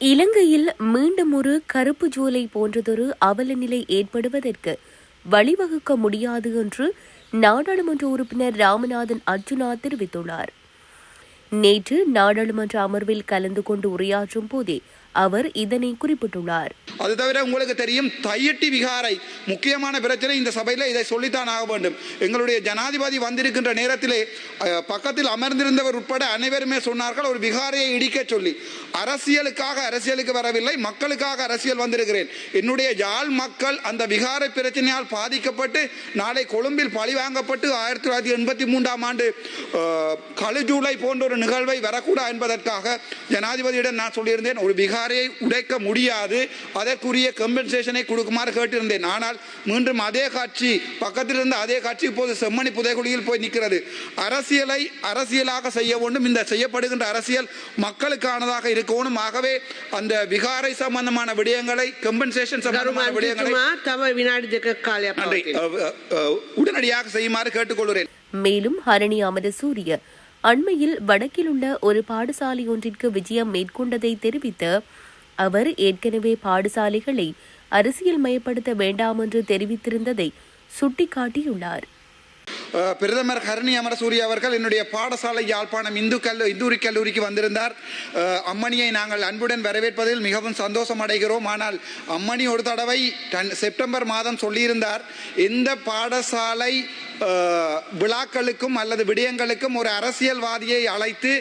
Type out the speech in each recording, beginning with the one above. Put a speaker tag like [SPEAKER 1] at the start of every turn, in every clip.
[SPEAKER 1] இலங்கையில் மீண்டும் ஒரு கருப்பு ஜூலை போன்றதொரு அவல நிலை ஏற்படுவதற்கு வழிவகுக்க முடியாது என்று நாடாளுமன்ற உறுப்பினர் ராமநாதன் அர்ஜுனா தெரிவித்துள்ளார். நேற்று நாடாளுமன்ற அமர்வில் கலந்து கொண்டு உரையாற்றும் போதே அவர் இதனை குறிப்பிட்டுள்ளார்.
[SPEAKER 2] அது தவிர உங்களுக்கு தெரியும் தையட்டி விகாரை முக்கியமான பிரச்சனை இந்த சபையில் இதை சொல்லித்தான் ஆக வேண்டும். எங்களுடைய ஜனாதிபதி வந்திருக்கின்ற நேரத்திலே பக்கத்தில் அமர்ந்திருந்தவர் உட்பட அனைவருமே சொன்னார்கள் ஒரு விகாரையை இடிக்க சொல்லி. அரசியலுக்காக அரசியலுக்கு வரவில்லை மக்களுக்காக அரசியல் வந்திருக்கிறேன். என்னுடைய யாழ் மக்கள் அந்த விகாரை பிரச்சனையால் பாதிக்கப்பட்டு நாளை கொழும்பில் பழி வாங்கப்பட்டு ஆயிரத்தி தொள்ளாயிரத்தி எண்பத்தி மூன்றாம் ஆண்டு அஹ், கழுஜூலை போன்ற ஒரு நிகழ்வை வரக்கூடாது என்பதற்காக ஜனாதிபதியிடம் நான் சொல்லியிருந்தேன் ஒரு புகாரை உடைக்க முடியாது. அதற்குரிய கம்பன்சேஷனை கொடுக்குமாறு கேட்டிருந்தேன். ஆனால் மீண்டும் அதே காட்சி பக்கத்தில் அதே காட்சி இப்போது செம்மணி புதைக்குழியில் போய் நிற்கிறது. அரசியலை அரசியலாக செய்ய வேண்டும். இந்த செய்யப்படுகின்ற அரசியல் மக்களுக்கானதாக இருக்கணும். ஆகவே அந்த விகாரை சம்பந்தமான விடயங்களை கம்பன்சேஷன் சம்பந்தமான விடயங்களை உடனடியாக செய்யுமாறு கேட்டுக்கொள்கிறேன்.
[SPEAKER 1] மேலும் ஹரணி அமத சூரிய அண்மையில் வடக்கில் உள்ள ஒரு பாடசாலை ஒன்றிற்கு விஜயம் மேற்கொண்டதை தெரிவித்த அவர் ஏற்கனவே பாடசாலைகளை அரசியல் மயப்படுத்த வேண்டாம் என்று தெரிவித்திருந்ததை சுட்டிக்காட்டியுள்ளார்.
[SPEAKER 2] பிரதமர் ஹரணி அமரசூரிய அவர்கள் என்னுடைய பாடசாலை யாழ்ப்பாணம் இந்து கல்லு இந்தூரி கல்லூரிக்கு வந்திருந்தார். அம்மணியை நாங்கள் அன்புடன் வரவேற்பதில் மிகவும் சந்தோஷம் அடைகிறோம். ஆனால் அம்மணி ஒரு தடவை டன்- செப்டம்பர் மாதம் சொல்லியிருந்தார் எந்த பாடசாலை விழாக்களுக்கும் அல்லது விடயங்களுக்கும் ஒரு அரசியல்வாதியை அழைத்து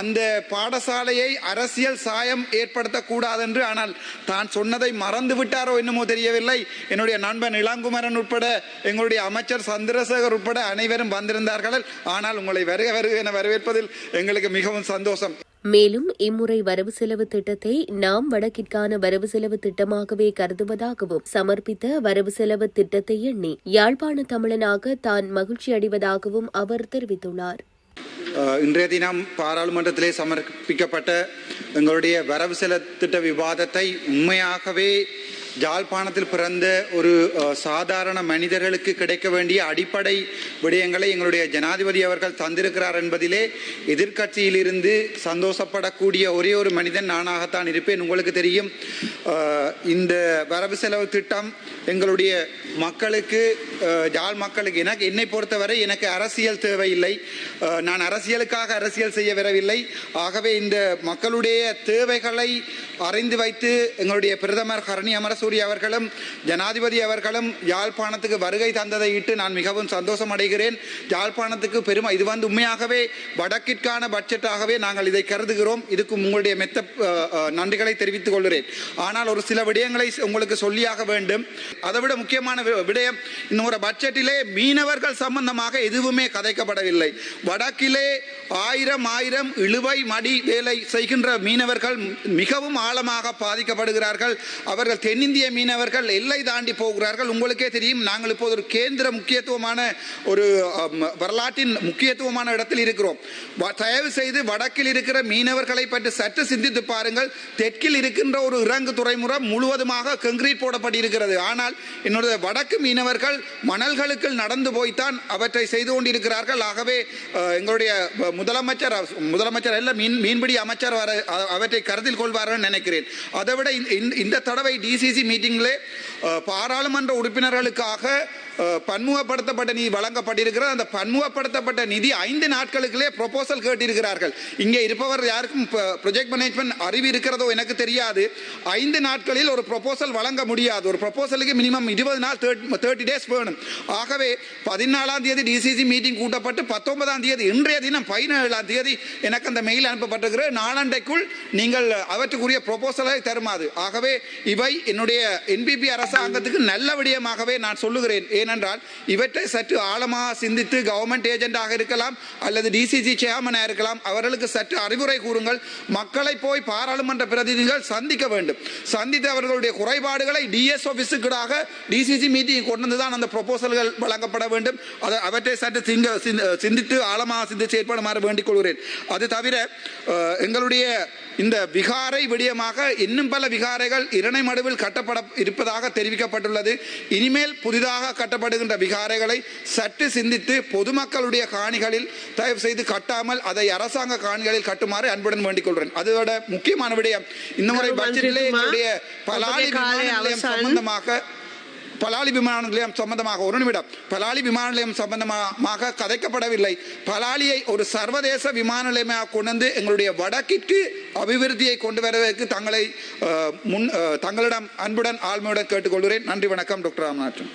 [SPEAKER 2] அந்த பாடசாலையை அரசியல் சாயம் ஏற்படுத்தக்கூடாது என்று ஆனால் தான் சொன்னதை மறந்து விட்டாரோ என்னமோ தெரியவில்லை. என்னுடைய நண்பன் இளங்குமரன் உட்பட எங்களுடைய அமைச்சர் சந்திரசேகர் உட்பட அனைவரும் வந்திருந்தார்கள். ஆனால் உங்களை வருக வருக என வரவேற்பதில் எங்களுக்கு மிகவும் சந்தோஷம்.
[SPEAKER 1] மேலும் இம்முறை வரவு செலவு திட்டத்தை நாம் வடக்கிற்கான வரவு செலவு திட்டமாகவே கருதுவதாகவும் சமர்ப்பித்த வரவு செலவு திட்டத்தை எண்ணி யாழ்ப்பாண தமிழனாக தான் மகிழ்ச்சி அடைவதாகவும் அவர் தெரிவித்துள்ளார்.
[SPEAKER 2] இன்றைய தினம் பாராளுமன்றத்திலே சமர்ப்பிக்கப்பட்ட எங்களுடைய வரவு செலவு திட்ட விவாதத்தை உண்மையாகவே ஜாழ்ப்பாணத்தில் பிறந்த ஒரு சாதாரண மனிதர்களுக்கு கிடைக்க வேண்டிய அடிப்படை விடயங்களை எங்களுடைய ஜனாதிபதி அவர்கள் தந்திருக்கிறார் என்பதிலே எதிர்க்கட்சியிலிருந்து சந்தோஷப்படக்கூடிய ஒரே ஒரு மனிதன் நானாகத்தான் இருப்பேன். உங்களுக்கு தெரியும் இந்த வரவு செலவு திட்டம் எங்களுடைய மக்களுக்கு ஜாழ் மக்களுக்கு எனக்கு என்னை பொறுத்தவரை எனக்கு அரசியல் தேவையில்லை. நான் அரசியலுக்காக அரசியல் செய்ய வரவில்லை. ஆகவே இந்த மக்களுடைய தேவைகளை அறிந்து வைத்து எங்களுடைய பிரதமர் ஹரணி அமரசூரி அவர்களும் ஜனாதிபதி அவர்களும் யாழ்ப்பாணத்துக்கு வருகை தந்ததை இட்டு நான் மிகவும் சந்தோஷம் அடைகிறேன் யாழ்ப்பாணத்துக்கு பெருமை இது வந்து உண்மையாகவே வடக்கிற்கான பட்ஜெட்டாகவே நாங்கள் இதை கருதுகிறோம். இதுக்கு உங்களுடைய மெத்த நன்றிகளை தெரிவித்துக் கொள்கிறேன். ஆனால் ஒரு சில விடயங்களை உங்களுக்கு சொல்லியாக வேண்டும். அதை விட முக்கியமான வி- விடயம் இன்னொரு பட்ஜெட்டிலே மீனவர்கள் சம்பந்தமாக எதுவுமே கதைக்கப்படவில்லை. வடக்கிலே ஆயிரம் ஆயிரம் இழுவை மடி வேலை செய்கின்ற மீனவர்கள் மிகவும் ஆழமாக பாதிக்கப்படுகிறார்கள். அவர்கள் தென்னிந்திய மீனவர்கள் எல்லை தாண்டி போகிறார்கள். உங்களுக்கே தெரியும் நாங்கள் இப்போது ஒரு கேந்திர முக்கியத்துவமான ஒரு வரலாற்றின் முக்கியத்துவமான இடத்தில் இருக்கிறோம். தயவு செய்து வடக்கில் இருக்கிற மீனவர்களை பற்றி சற்று சிந்தித்து பாருங்கள். தெற்கில் இருக்கின்ற ஒரு இறங்கு துறைமுறை முழுவதுமாக கங்கிரீட் போடப்பட்டிருக்கிறது. ஆனால் என்னுடைய வடக்கு மீனவர்கள் மணல்களுக்குள் நடந்து போய்த்தான் அவற்றை செய்து கொண்டிருக்கிறார்கள். ஆகவே எங்களுடைய முதலமைச்சர் முதலமைச்சர் அல்ல மீன் மீன்பிடி அமைச்சர் வர அவற்றை கருத்தில் கொள்வார்கள் நினைக்கிறேன் அதை விட இந்த- தடவை டிசிசி மீட்டிங்கில் பாராளுமன்ற உறுப்பினர்களுக்காக பன்முகப்படுத்தப்பட்ட நிதி வழங்கப்பட்டிருக்கிறது. அந்த பன்முகப்படுத்தப்பட்ட நிதி ஐந்து நாட்களுக்குள்ளே ப்ரொபோசல் கேட்டிருக்கிறார்கள். இங்கே இருப்பவர் யாருக்கும் ப்ரொஜெக்ட் மேனேஜ்மெண்ட் அறிவு இருக்கிறதோ எனக்கு தெரியாது. ஐந்து நாட்களில் ஒரு ப்ரொபோசல் வழங்க முடியாது. ஒரு ப்ரொபோசலுக்கு மினிமம் இருபது நாள் தேர்ட்டி டேஸ் வேணும். ஆகவே பதினாலாம் தேதி டிசிசி மீட்டிங் கூட்டப்பட்டு பத்தொன்பதாம் தேதி இன்றைய தினம் பதினேழாம் தேதி எனக்கு அந்த மெயில் அனுப்பப்பட்டிருக்கிறது. நாளண்டைக்குள் நீங்கள் அவற்றுக்குரிய ப்ரொபோசலை தருமாறு. ஆகவே இவை என்னுடைய என்பிபி அரசாங்கத்துக்கு நல்ல விடயமாகவே நான் சொல்லுகிறேன். ஏனென்றால் இவற்றை சற்று ஆழமாக சிந்தித்து கவர்மெண்ட் ஏஜென்டாக இருக்கலாம் அல்லது டிசிசி சேர்மனாக இருக்கலாம். அவர்களுக்கு சற்று அறிவுரை கூறுங்கள். மக்களை போய் பாராளுமன்ற பிரதிநிதிகள் சந்திக்க வேண்டும். சந்தித்து அவர்களுடைய குறைபாடுகளை டிஎஸ் ஆஃபீஸுக்காக டிசிசி மீட்டிங் கொண்டு தான் அந்த ப்ரொபோசல்கள் வழங்கப்பட வேண்டும். அதை அவற்றை சற்று சிங்க சிந்தித்து ஆழமாக சிந்தித்து செயற்படுமாறு வேண்டிக் கொள்கிறேன். அது தவிர எங்களுடைய இந்த விகாரை விடயமாக இன்னும் பல விகாரைகள் இரணைமடுவில் கட்டப்பட இருப்பதாக தெரிவிக்கப்பட்டுள்ளது. இனிமேல் புதிதாக கட்ட நடத்தப்படுகின்ற விகாரைகளை சற்று சிந்தித்து பொதுமக்களுடைய காணிகளில் தயவு செய்து கட்டாமல் அதை அரசாங்க காணிகளில் கட்டுமாறு அன்புடன் வேண்டிக் கொள்கிறேன் அதோட முக்கியமான விடயம் இந்த முறை பட்ஜெட்டிலே என்னுடைய பலாலி சம்பந்தமாக பலாலி விமான நிலையம் சம்பந்தமாக ஒரு நிமிடம் பலாலி விமான நிலையம் சம்பந்தமாக கதைக்கப்படவில்லை. பலாளியை ஒரு சர்வதேச விமான நிலையமாக கொண்டு வந்து எங்களுடைய வடக்கிற்கு அபிவிருத்தியை கொண்டு வருவதற்கு தங்களை முன் தங்களிடம் அன்புடன் ஆழ்மையுடன் கேட்டுக்கொள்கிறேன். நன்றி வணக்கம் டாக்டர் ராமநாதன்.